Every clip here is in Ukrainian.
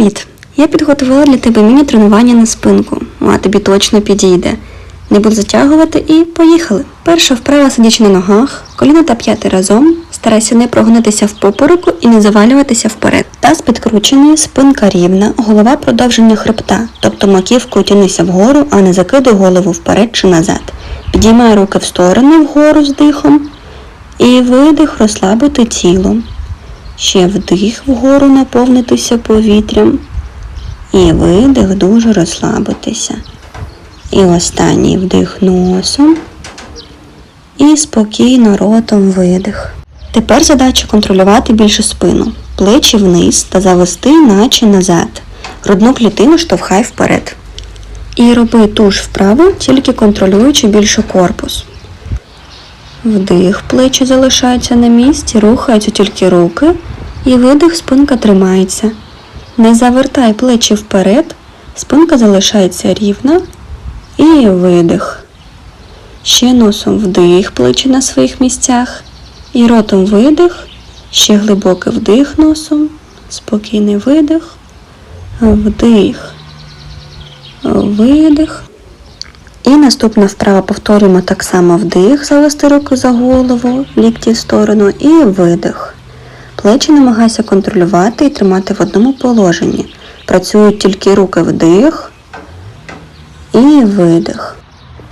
Привіт! Я підготувала для тебе міні-тренування на спинку. А тобі точно підійде. Не буду затягувати і поїхали. Перша вправа сидячи на ногах, коліна та п'яти разом. Старайся не прогнутися в попереку і не завалюватися вперед. Таз підкручений, спинка рівна, голова продовження хребта, тобто маківкою тянися вгору, а не закидуй голову вперед чи назад. Підіймай руки в сторони вгору з дихом і видих розслабити тіло. Ще вдих вгору наповнитися повітрям. І видих дуже розслабитися. І останній вдих носом. І спокійно ротом видих. Тепер задача контролювати більше спину, плечі вниз та завести, наче назад. Грудну клітину штовхай вперед. І роби ту ж вправу, тільки контролюючи більше корпус. Вдих, плечі залишаються на місці, рухаються тільки руки, і видих, спинка тримається. Не завертай плечі вперед, спинка залишається рівна. І видих. Ще носом вдих, плечі на своїх місцях. І ротом видих. Ще глибокий вдих носом. Спокійний видих. Вдих. Видих. І наступна вправа повторюємо так само вдих, завести руки за голову, лікті в сторону і видих. Плечі намагайся контролювати і тримати в одному положенні. Працюють тільки руки вдих і видих.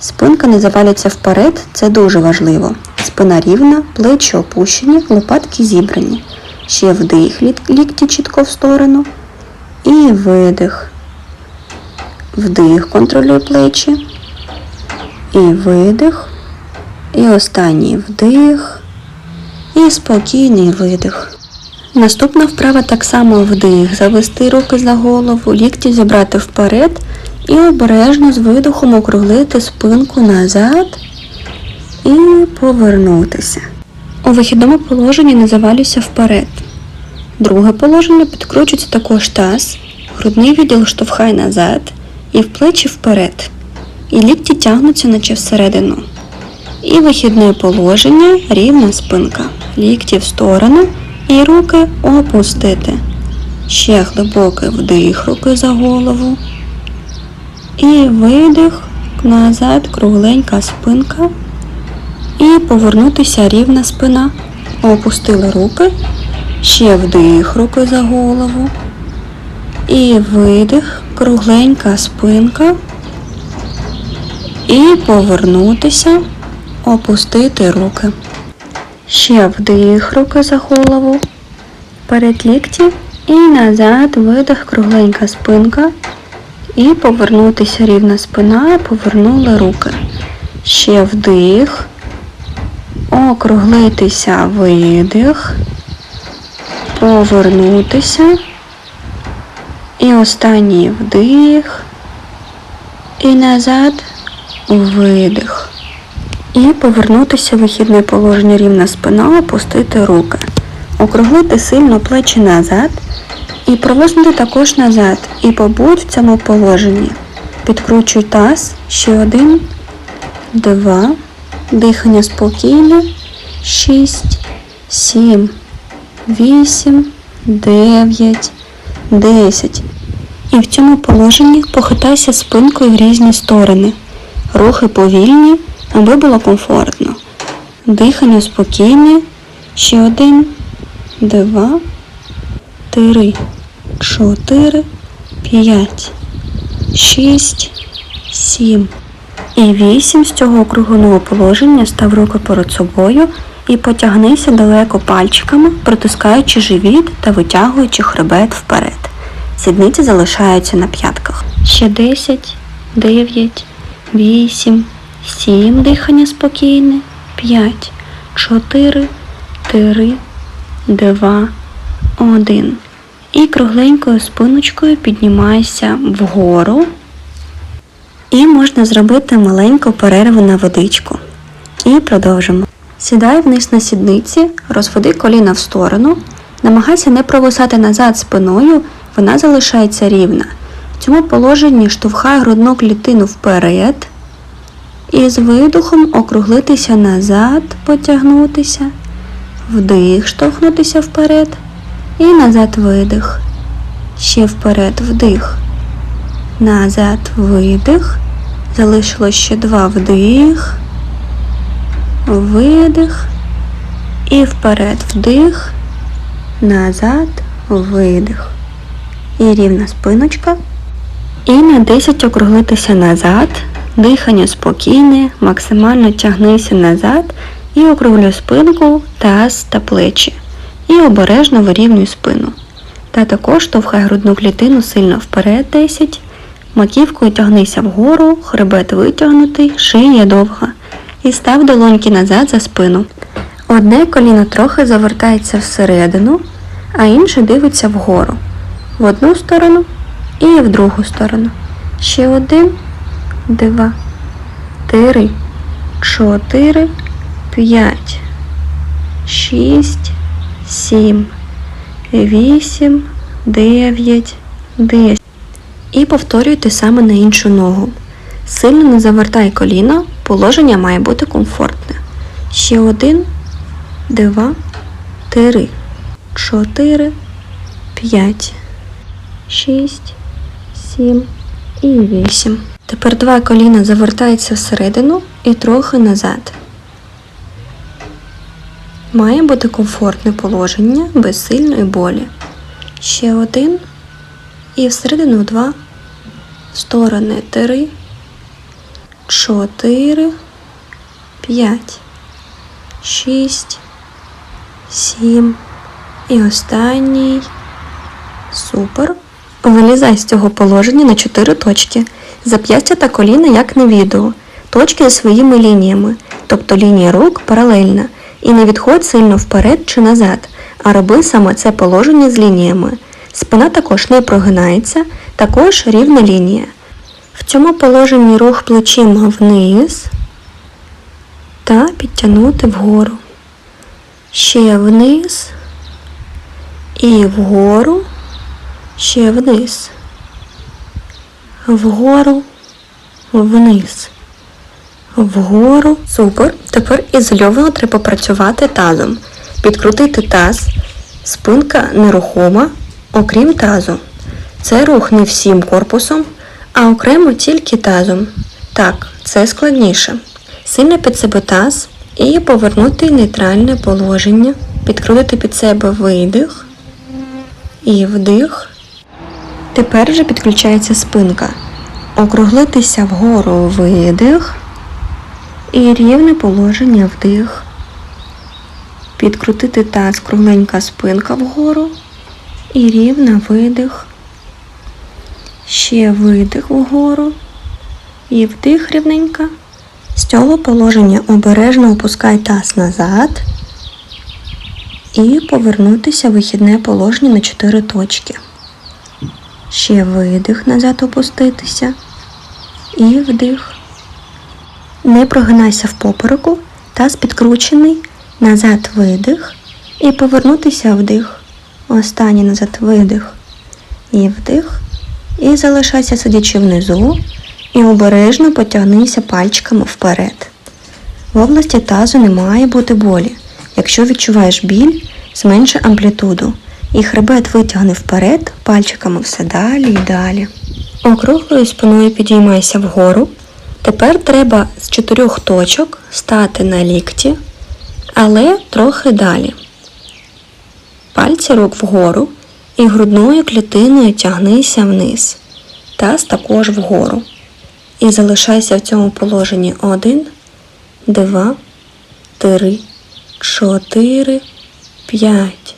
Спинка не завалюється вперед, це дуже важливо. Спина рівна, плечі опущені, лопатки зібрані. Ще вдих, лікті чітко в сторону. І видих. Вдих, контролюй плечі. І видих. І останній вдих. І спокійний видих. Наступна вправа так само вдих. Завести руки за голову, лікті зібрати вперед і обережно з видихом округлити спинку назад і повернутися. У вихідному положенні не завалюйся вперед. Друге положення підкручується також таз, грудний відділ штовхай назад і в плечі вперед. І лікті тягнуться, наче всередину. І вихідне положення рівна спинка. Лікті в сторону і руки опустити. Ще глибокий вдих руки за голову. І видих назад, кругленька спинка. І повернутися рівна спина. Опустили руки. Ще вдих руки за голову. І видих, кругленька спинка. І повернутися, опустити руки. Ще вдих руки за голову. Перед лікті і назад видих, кругленька спинка. І повернутися рівна спина, повернули руки. Ще вдих. Округлитися видих. Повернутися. І останній вдих. І назад видих. І повернутися в вихідне положення рівна спина, опустити руки. Округлити сильно плечі назад. І провиснути також назад. І побудь в цьому положенні. Підкручуй таз. Ще один, два. Дихання спокійне. Шість, сім, вісім, дев'ять, десять. І в цьому положенні похитайся спинкою в різні сторони. Рухи повільні, аби було комфортно. Дихання спокійне. Ще один, два, три, чотири, п'ять, шість, сім. І вісім з цього округленого положення став руки перед собою і потягнися далеко пальчиками, притискаючи живіт та витягуючи хребет вперед. Сідниці залишаються на п'ятках. Ще 10, 9, 8, 7 дихання спокійне, 5, 4, 3, 2, 1. І кругленькою спиночкою піднімайся вгору. І можна зробити маленьку перерву на водичку. І продовжимо. Сідай вниз на сідниці, розведи коліна в сторону, намагайся не провисати назад спиною, вона залишається рівна. Цьому положенні штовхай грудну клітину вперед і з видухом округлитися назад, потягнутися, вдих, штовхнутися вперед і назад видих. Ще вперед вдих. Назад видих. Залишилось ще два вдих. Видих. І вперед вдих. Назад видих. І рівна спиночка. І на 10 округлитися назад. Дихання спокійне, максимально тягнися назад і округлюй спинку, таз та плечі. І обережно вирівнюй спину. Та також штовхай грудну клітину сильно вперед 10. Маківкою тягнися вгору, хребет витягнутий, шия довга. І став долоньки назад за спину. Одне коліно трохи завертається всередину, а інше дивиться вгору. В одну сторону і в другу сторону. Ще один, два, три, чотири, п'ять, шість, сім, вісім, дев'ять, десять. І повторюй те саме на іншу ногу. Сильно не завертай коліно, положення має бути комфортне. Ще один, два, три, чотири, п'ять, шість, сім і вісім. Тепер два коліна завертаються всередину і трохи назад. Має бути комфортне положення без сильної болі. Ще один і всередину два, сторони три, чотири, п'ять, шість, сім і останній. Супер. Вилізай з цього положення на 4 точки. Зап'ястя та коліна, як на відео. Точки зі своїми лініями, тобто лінія рук паралельна. І не відходь сильно вперед чи назад, а роби саме це положення з лініями. Спина також не прогинається, також рівна лінія. В цьому положенні рух плечима вниз та підтягнути вгору. Ще вниз і вгору, ще вниз, вгору, вниз, вгору. Супер. Тепер ізольовано треба працювати тазом. Підкрутити таз, спинка нерухома, окрім тазу. Це рух не всім корпусом, а окремо тільки тазом. Так, це складніше. Сильно під себе таз і повернути нейтральне положення. Підкрутити під себе видих і вдих. Тепер вже підключається спинка. Округлитися вгору видих і рівне положення вдих. Підкрутити таз кругленька спинка вгору і рівна видих. Ще видих вгору і вдих рівненька. З цього положення обережно опускай таз назад і повернутися в вихідне положення на 4 точки. Ще видих назад опуститися і вдих. Не прогинайся в попереку, таз підкручений, назад видих і повернутися вдих. Останній назад видих і вдих. І залишайся сидячи внизу і обережно потягнися пальчиками вперед. В області тазу не має бути болі. Якщо відчуваєш біль, зменши амплітуду і хребет витягни вперед, пальчиками все далі і далі. Округлою спиною підіймайся вгору. Тепер треба з чотирьох точок стати на лікті, але трохи далі. Пальці рук вгору і грудною клітиною тягнися вниз. Таз також вгору. І залишайся в цьому положенні один, два, три, чотири, п'ять,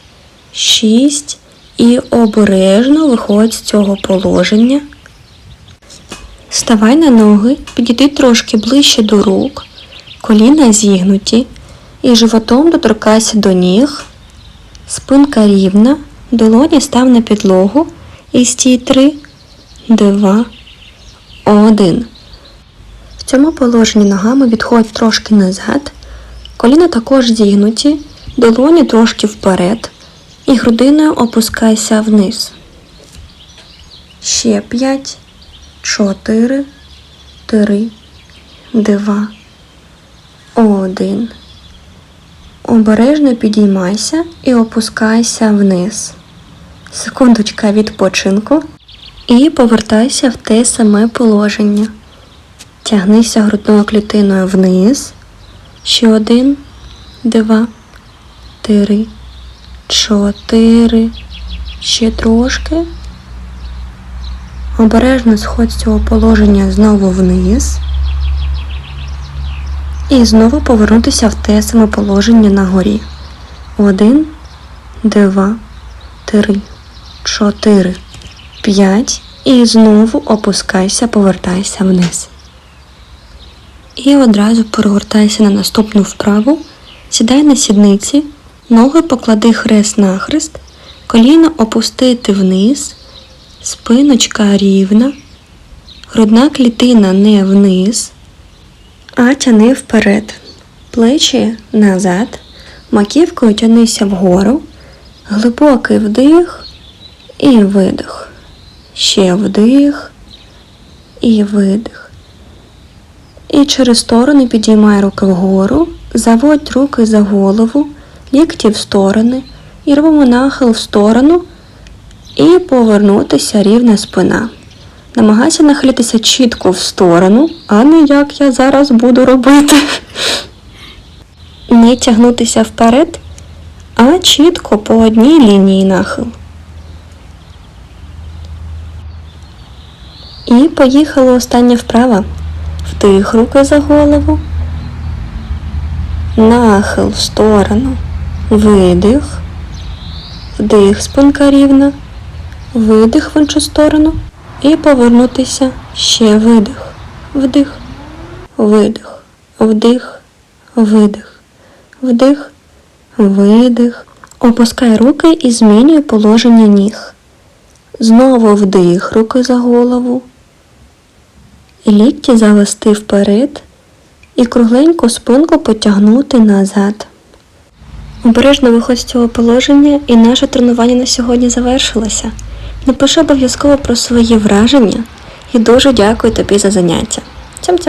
шість. І обережно виходь з цього положення. Ставай на ноги, підійди трошки ближче до рук, коліна зігнуті і животом доторкайся до ніг, спинка рівна, долоні став на підлогу і стій три, два, один. В цьому положенні ногами відходь трошки назад, коліна також зігнуті, долоні трошки вперед і грудиною опускайся вниз. Ще п'ять, чотири, три, два, один. Обережно підіймайся і опускайся вниз. Секундочка відпочинку. І повертайся в те саме положення. Тягнися грудною клітиною вниз. Ще один, два, три, чотири. Ще трошки. Обережно сходь з цього положення знову вниз. І знову повернутися в те саме положення на горі. Один, два, три, чотири, п'ять. І знову опускайся, повертайся вниз. І одразу перегортайся на наступну вправу. Сідай на сідниці, ноги поклади хрест на хрест, коліно опустити вниз, спиночка рівна, грудна клітина не вниз, а тяни вперед. Плечі назад, маківкою тянися вгору, глибокий вдих і видих. Ще вдих і видих. І через сторони підіймай руки вгору, заводь руки за голову, лікті в сторони і робимо нахил в сторону і повернутися рівна спина. Намагайся нахилитися чітко в сторону, а не як я зараз буду робити. Не тягнутися вперед, а чітко по одній лінії нахил. І поїхала остання вправа. Вдих руки за голову. Нахил в сторону. Видих. Вдих спинка рівна. Видих в іншу сторону. І повернутися. Ще видих. Вдих. Видих. Вдих. Видих. Вдих. Видих. Опускай руки і змінюй положення ніг. Знову вдих руки за голову. Лікті завести вперед і кругленьку спинку потягнути назад. Обережно виходь з цього положення і наше тренування на сьогодні завершилося. Напиши обов'язково про свої враження і дуже дякую тобі за заняття. Цям-цям!